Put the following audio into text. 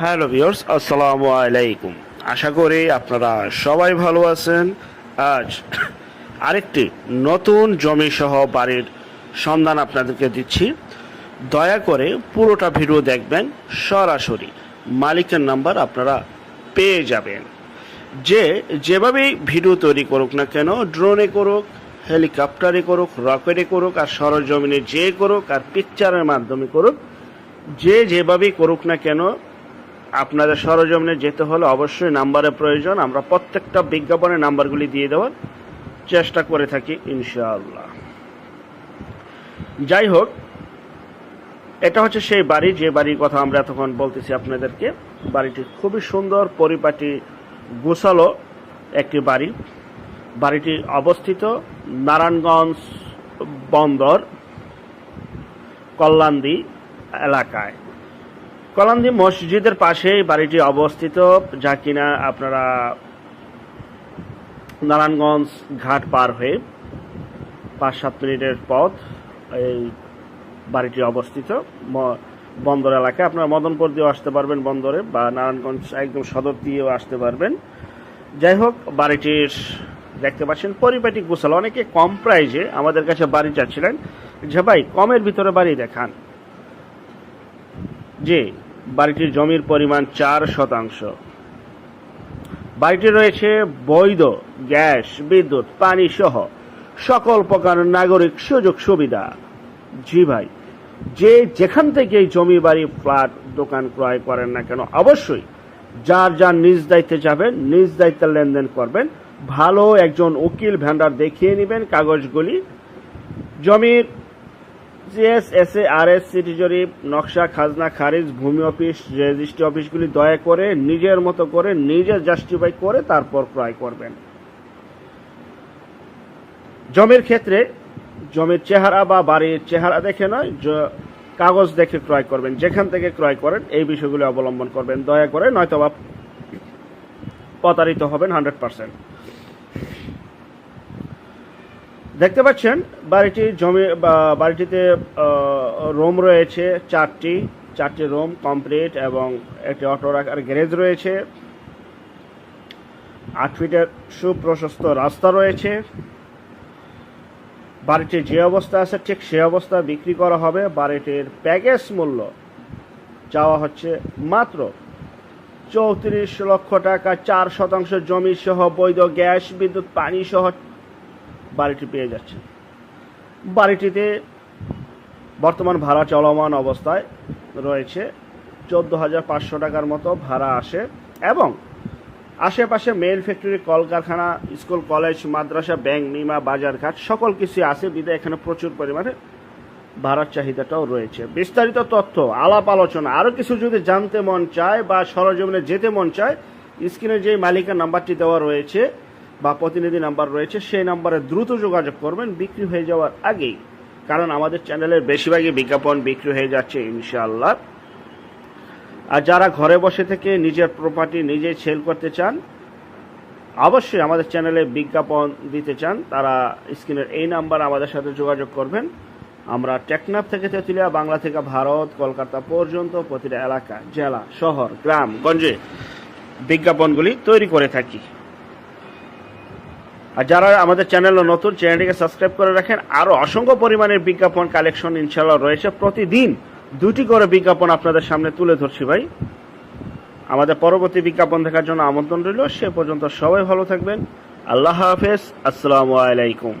Hello viewers, আসসালামু আলাইকুম। আশা করি আপনারা সবাই ভালো আছেন। আজ আরেকটি নতুন জমি সহ বাড়ির সন্ধান আপনাদেরকে দিচ্ছি। দয়া করে পুরোটা ভিডিও দেখবেন, সরাসরি মালিকের নাম্বার আপনারা পেয়ে যাবেন। যে যেভাবেই ভিডিও তৈরি করুক না কেন, ড্রোনে করুক, হেলিকপ্টারে করুক, রকেটে করুক আর সরজমিনে যে করুক আর পিকচারের মাধ্যমে করুক, যে যেভাবেই করুক না কেন আপনাদের সরজমিনে যেতে হলে অবশ্যই নাম্বারের প্রয়োজন। আমরা প্রত্যেকটা বিজ্ঞাপনের নাম্বারগুলি দিয়ে দেওয়ার চেষ্টা করে থাকি, ইনশাআল্লাহ। যাই হোক, এটা হচ্ছে সেই বাড়ি, যে বাড়ির কথা আমরা এতক্ষণ বলতেছি আপনাদেরকে। বাড়িটি খুবই সুন্দর, পরিপাটি, গোছালো একটি বাড়ি। বাড়িটি অবস্থিত নারায়ণগঞ্জ বন্দর, কল্যাণদি এলাকায়। কলান্দি মসজিদের পাশেই বাড়িটি অবস্থিত, যা কিনা আপনারা নারায়ণগঞ্জ ঘাট পার হয়ে পাঁচ সাত মিনিটের পথ এই বাড়িটি অবস্থিত। বন্দর এলাকায় আপনারা মদনপুর দিয়েও আসতে পারবেন বন্দরে বা নারায়ণগঞ্জ একদম সদর দিয়েও আসতে পারবেন। যাই হোক, বাড়িটির দেখতে পাচ্ছেন পরিপাটি গোছালো। অনেকে কম প্রাইজে আমাদের কাছে বাড়ি চাচ্ছিলেন। যে ভাই, কমের ভিতরে বাড়ি দেখান। যে বাড়িটির জমির পরিমাণ চার শতাংশ। বাড়িটি রয়েছে বৈধ, গ্যাস, বিদ্যুৎ, পানি সহ সকল প্রকার নাগরিক সুযোগ সুবিধা। জি ভাই, যে যেখান থেকে জমি, বাড়ি, ফ্ল্যাট, দোকান ক্রয় করেন না কেন, অবশ্যই যার যার নিজ দায়িত্বে যাবেন, নিজ দায়িত্বে লেনদেন করবেন, ভালো একজন উকিল ভ্যান্ডার দেখিয়ে নেবেন কাগজগুলি। জমির GS S A R S city জরিপ, নকশা, খাজনা, খারিজ, ভূমি অফিস, রেজিস্ট্রি অফিসগুলি দয়া করে, নিজের মতো করে, নিজে জাস্টিফাই করে তারপর ক্রয় করবেন। জমির ক্ষেত্রে জমির চেহারা বা বাড়ির চেহারা দেখে নয় কাগজ দেখে ক্রয় করবেন, যেখান থেকে ক্রয় করেন, এই বিষয়গুলি অবলম্বন করবেন। দয়া করে নয়তোবা প্রতারিত হবেন হান্ড্রেড পার্সেন্ট দেখতে পাচ্ছেন, বাড়িটি জমি বাড়িটিতে রুম রয়েছে চারটি চারটি রুম কমপ্লিট এবং একটি অটো রাখার গ্যারেজ রয়েছে। আট ফিটের সুপ্রশস্ত রাস্তা রয়েছে। বাড়িটির যে অবস্থা আছে, ঠিক সে অবস্থা বিক্রি করা হবে। বাড়িটির প্যাকেজ মূল্য চাওয়া হচ্ছে মাত্র চৌত্রিশ লক্ষ টাকা। চার শতাংশ জমি সহ বৈধ গ্যাস, বিদ্যুৎ, পানি সহ বাড়িটি পেয়ে যাচ্ছে বাড়িটিতে বর্তমান ভাড়া চলমান অবস্থায় রয়েছে চোদ্দ হাজার পাঁচশো টাকার মতো ভাড়া আসে এবং আশেপাশে মেল ফ্যাক্টরি, কলকারখানা, স্কুল, কলেজ, মাদ্রাসা, ব্যাংক বিমা বাজারঘাট সকল কিছু আছে। বিদায় এখানে প্রচুর পরিমাণে ভাড়ার চাহিদাটাও রয়েছে। বিস্তারিত তথ্য, আলাপ আলোচনা, আরও কিছু যদি জানতে মন চায় বা সরজমিনে যেতে মন চায়, স্ক্রিনে যে মালিকের নাম্বারটি দেওয়া রয়েছে বা প্রতিনিধি নাম্বার রয়েছে, সেই নাম্বারে দ্রুত যোগাযোগ করবেন। বিক্রি হয়ে যাওয়ার আগেই, কারণ আমাদের চ্যানেলের বেশিরভাগই বিজ্ঞাপন বিক্রি হয়ে যাচ্ছে, ইনশাআল্লাহ। আর যারা ঘরে বসে থেকে নিজের প্রপার্টি নিজেই সেল করতে চান, অবশ্যই আমাদের চ্যানেলে বিজ্ঞাপন দিতে চান, তারা স্ক্রিনের এই নাম্বার আমাদের সাথে যোগাযোগ করবেন। আমরা টেকনাফ থেকে তেঁতুলিয়া, বাংলা থেকে ভারত, কলকাতা পর্যন্ত প্রতিটা এলাকা, জেলা, শহর, গ্রাম, গঞ্জে বিজ্ঞাপনগুলি তৈরি করে থাকি। আর যারা আমাদের চ্যানেলে নতুন, চ্যানেলটিকে সাবস্ক্রাইব করে রাখেন। আরও অসংখ্য পরিমাণের বিজ্ঞাপন কালেকশন ইনশাল্লাহ রয়েছে। প্রতিদিন দুটি করে বিজ্ঞাপন আপনাদের সামনে তুলে ধরছি ভাই। আমাদের পরবর্তী বিজ্ঞাপন দেখার জন্য আমন্ত্রণ রইল। সে পর্যন্ত সবাই ভালো থাকবেন। আল্লাহ হাফেজ। আসসালামু আলাইকুম।